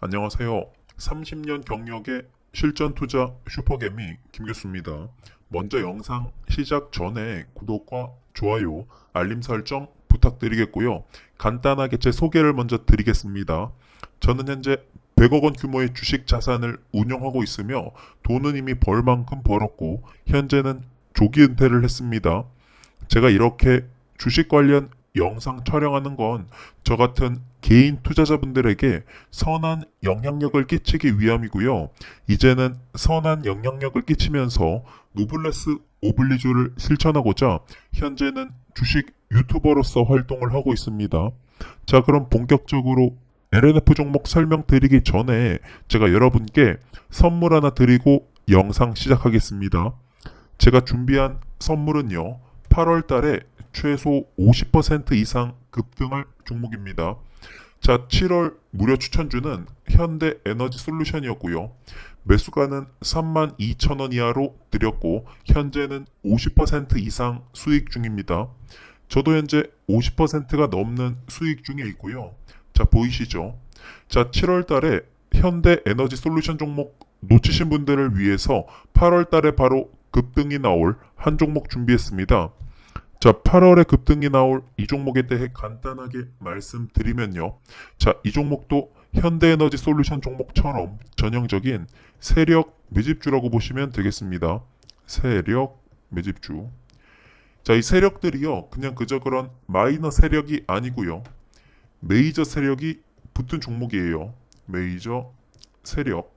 안녕하세요. 30년 경력의 실전 투자 슈퍼개미 김교수입니다. 먼저 영상 시작 전에 구독과 좋아요, 알림 설정 부탁드리겠고요. 간단하게 제 소개를 먼저 드리겠습니다. 저는 현재 100억 원 규모의 주식 자산을 운영하고 있으며 돈은 이미 벌 만큼 벌었고 현재는 조기 은퇴를 했습니다. 제가 이렇게 주식 관련 영상 촬영하는 건 저 같은 개인 투자자분들에게 선한 영향력을 끼치기 위함이고요. 이제는 선한 영향력을 끼치면서 노블레스 오블리주를 실천하고자 현재는 주식 유튜버로서 활동을 하고 있습니다. 자, 그럼 본격적으로 LNF 종목 설명드리기 전에 제가 여러분께 선물 하나 드리고 영상 시작하겠습니다. 제가 준비한 선물은요. 8월 달에 최소 50% 이상 급등할 종목입니다. 자, 7월 무료 추천주는 현대 에너지 솔루션이었고요. 매수가는 32,000원 이하로 드렸고 현재는 50% 이상 수익 중입니다. 저도 현재 50%가 넘는 수익 중에 있고요. 자, 보이시죠? 자, 7월 달에 현대 에너지 솔루션 종목 놓치신 분들을 위해서 8월 달에 바로 급등이 나올 한 종목 준비했습니다. 자, 8월에 급등이 나올 이 종목에 대해 간단하게 말씀드리면요. 자, 이 종목도 현대에너지 솔루션 종목처럼 전형적인 세력 매집주라고 보시면 되겠습니다. 세력 매집주. 자, 이 세력들이요. 그냥 그저 그런 마이너 세력이 아니고요. 메이저 세력이 붙은 종목이에요. 메이저 세력.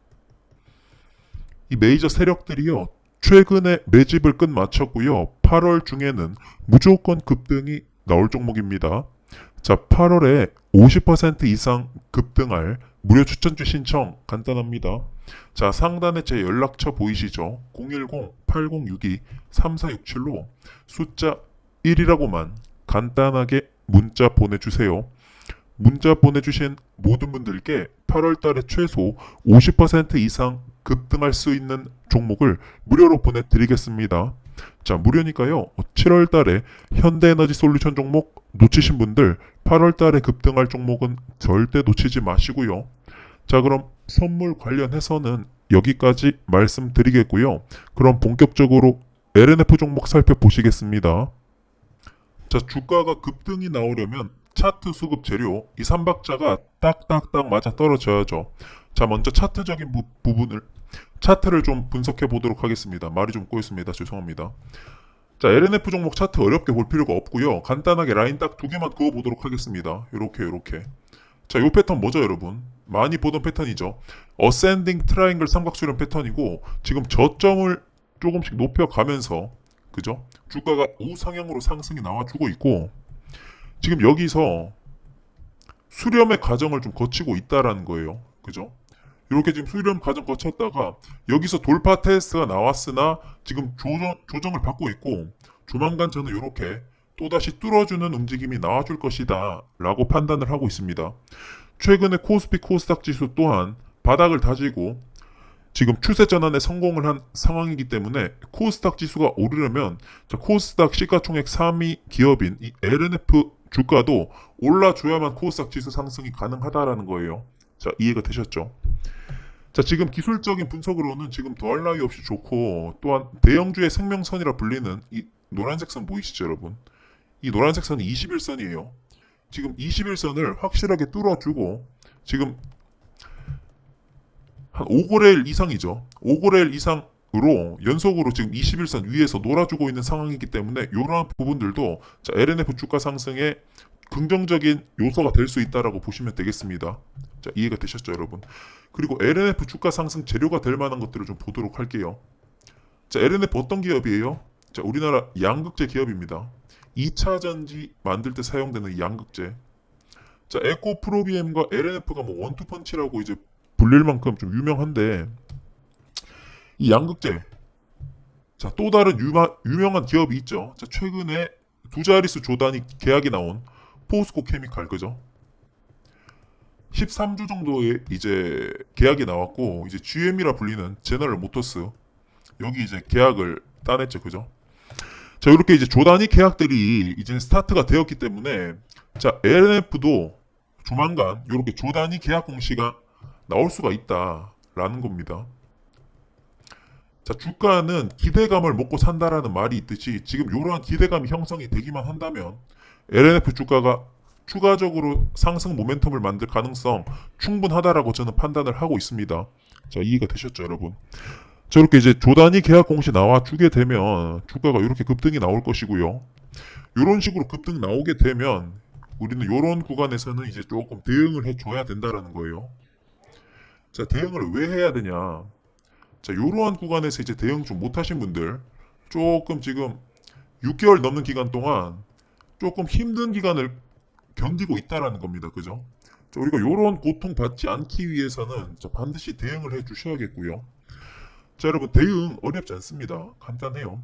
이 메이저 세력들이요. 최근에 매집을 끝마쳤고요. 8월 중에는 무조건 급등이 나올 종목입니다. 자, 8월에 50% 이상 급등할 무료 추천주 신청 간단합니다. 자, 상단에 제 연락처 보이시죠? 010-8062-3467로 숫자 1이라고만 간단하게 문자 보내주세요. 문자 보내주신 모든 분들께 8월 달에 최소 50% 이상 급등할 수 있는 종목을 무료로 보내드리겠습니다. 자, 무료니까요. 7월 달에 현대에너지 솔루션 종목 놓치신 분들 8월 달에 급등할 종목은 절대 놓치지 마시고요. 자, 그럼 선물 관련해서는 여기까지 말씀드리겠고요. 그럼 본격적으로 LNF 종목 살펴보시겠습니다. 자, 주가가 급등이 나오려면 차트 수급 재료 이 삼박자가 딱딱딱 맞아 떨어져야죠. 자, 먼저 차트적인 부, 부분을 차트를 좀 분석해 보도록 하겠습니다. 말이 좀 꼬였습니다. 죄송합니다. 자, LNF 종목 차트 어렵게 볼 필요가 없고요. 간단하게 라인 딱 두 개만 그어 보도록 하겠습니다. 요렇게 요렇게. 자, 요 패턴 뭐죠, 여러분? 많이 보던 패턴이죠. 어센딩 트라이앵글 삼각수렴 패턴이고 지금 저점을 조금씩 높여 가면서 그죠? 주가가 우상향으로 상승이 나와 주고 있고 지금 여기서 수렴의 과정을 좀 거치고 있다라는 거예요. 그죠? 이렇게 지금 수렴 과정 거쳤다가 여기서 돌파 테스트가 나왔으나 지금 조정, 조정을 받고 있고 조만간 저는 이렇게 또다시 뚫어주는 움직임이 나와줄 것이다 라고 판단을 하고 있습니다. 최근에 코스피 코스닥 지수 또한 바닥을 다지고 지금 추세 전환에 성공을 한 상황이기 때문에 코스닥 지수가 오르려면 자, 코스닥 시가총액 3위 기업인 이 LNF 주가도 올라줘야만 코스닥 지수 상승이 가능하다라는 거예요. 자, 이해가 되셨죠? 자, 지금 기술적인 분석으로는 지금 더할 나위 없이 좋고 또한 대형주의 생명선이라 불리는 이 노란색 선 보이시죠, 여러분? 이 노란색 선이 21선이에요. 지금 21선을 확실하게 뚫어주고 지금 한 5거래일 이상이죠. 5거래일 이상 으로 연속으로 지금 21선 위에서 놀아주고 있는 상황이기 때문에 이러한 부분들도 자, LNF 주가 상승에 긍정적인 요소가 될 수 있다라고 보시면 되겠습니다. 자, 이해가 되셨죠, 여러분? 그리고 LNF 주가 상승 재료가 될 만한 것들을 좀 보도록 할게요. 자, LNF 어떤 기업이에요? 자, 우리나라 양극재 기업입니다. 2차 전지 만들 때 사용되는 양극재. 자, 에코 프로비엠과 LNF가 뭐 원투펀치라고 이제 불릴 만큼 좀 유명한데 이 양극재 자, 또 다른 유마, 유명한 기업이 있죠. 자, 최근에 두 자릿수 조단위 계약이 나온 포스코 케미칼 그죠? 13주 정도의 이제 계약이 나왔고 이제 GM이라 불리는 제너럴 모터스 여기 이제 계약을 따냈죠 그죠? 자 이렇게 이제 조단위 계약들이 이제 스타트가 되었기 때문에 자 LNF도 조만간 이렇게 조단위 계약 공시가 나올 수가 있다라는 겁니다. 자, 주가는 기대감을 먹고 산다라는 말이 있듯이 지금 이러한 기대감이 형성이 되기만 한다면 LNF 주가가 추가적으로 상승 모멘텀을 만들 가능성 충분하다라고 저는 판단을 하고 있습니다. 자, 이해가 되셨죠, 여러분? 저렇게 이제 조단위 계약 공시 나와 주게 되면 주가가 이렇게 급등이 나올 것이고요. 이런 식으로 급등 나오게 되면 우리는 이런 구간에서는 이제 조금 대응을 해줘야 된다라는 거예요. 자, 대응을 왜 해야 되냐? 자, 이러한 구간에서 이제 대응 좀 못하신 분들 조금 지금 6개월 넘는 기간 동안 조금 힘든 기간을 견디고 있다라는 겁니다. 그죠? 자, 우리가 이런 고통 받지 않기 위해서는 자, 반드시 대응을 해 주셔야겠고요. 자, 여러분 대응 어렵지 않습니다. 간단해요.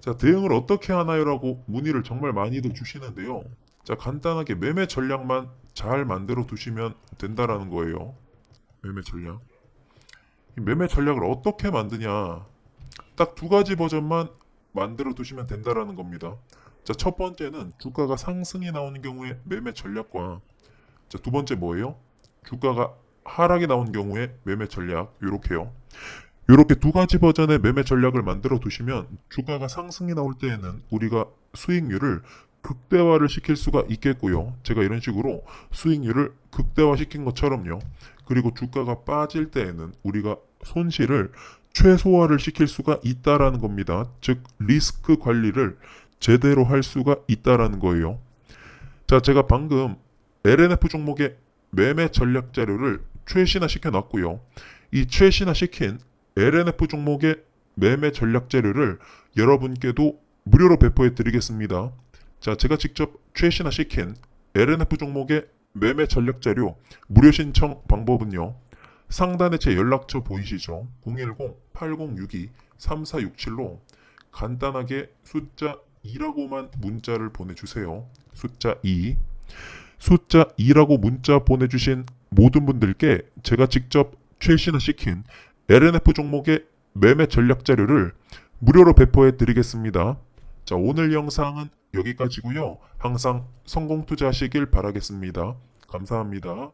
자, 대응을 어떻게 하나요라고 문의를 정말 많이들 주시는데요. 자, 간단하게 매매 전략만 잘 만들어 두시면 된다라는 거예요. 매매 전략. 이 매매 전략을 어떻게 만드냐? 딱 두 가지 버전만 만들어 두시면 된다라는 겁니다. 자, 첫 번째는 주가가 상승이 나오는 경우에 매매 전략과 자, 두 번째 뭐예요? 주가가 하락이 나온 경우에 매매 전략 요렇게요. 요렇게 두 가지 버전의 매매 전략을 만들어 두시면 주가가 상승이 나올 때에는 우리가 수익률을 극대화를 시킬 수가 있겠고요. 제가 이런 식으로 수익률을 극대화 시킨 것처럼요. 그리고 주가가 빠질 때에는 우리가 손실을 최소화를 시킬 수가 있다라는 겁니다. 즉 리스크 관리를 제대로 할 수가 있다라는 거예요. 자, 제가 방금 LNF 종목의 매매 전략 자료를 최신화 시켜 놨고요. 이 최신화 시킨 LNF 종목의 매매 전략 자료를 여러분께도 무료로 배포해 드리겠습니다. 자, 제가 직접 최신화 시킨 LNF 종목의 매매 전략 자료 무료 신청 방법은요. 상단에 제 연락처 보이시죠? 010-8062-3467로 간단하게 숫자 2라고만 문자를 보내주세요. 숫자 2. 숫자 2라고 문자 보내주신 모든 분들께 제가 직접 최신화 시킨 LNF 종목의 매매 전략 자료를 무료로 배포해 드리겠습니다. 자, 오늘 영상은 여기까지고요. 항상 성공 투자하시길 바라겠습니다. 감사합니다.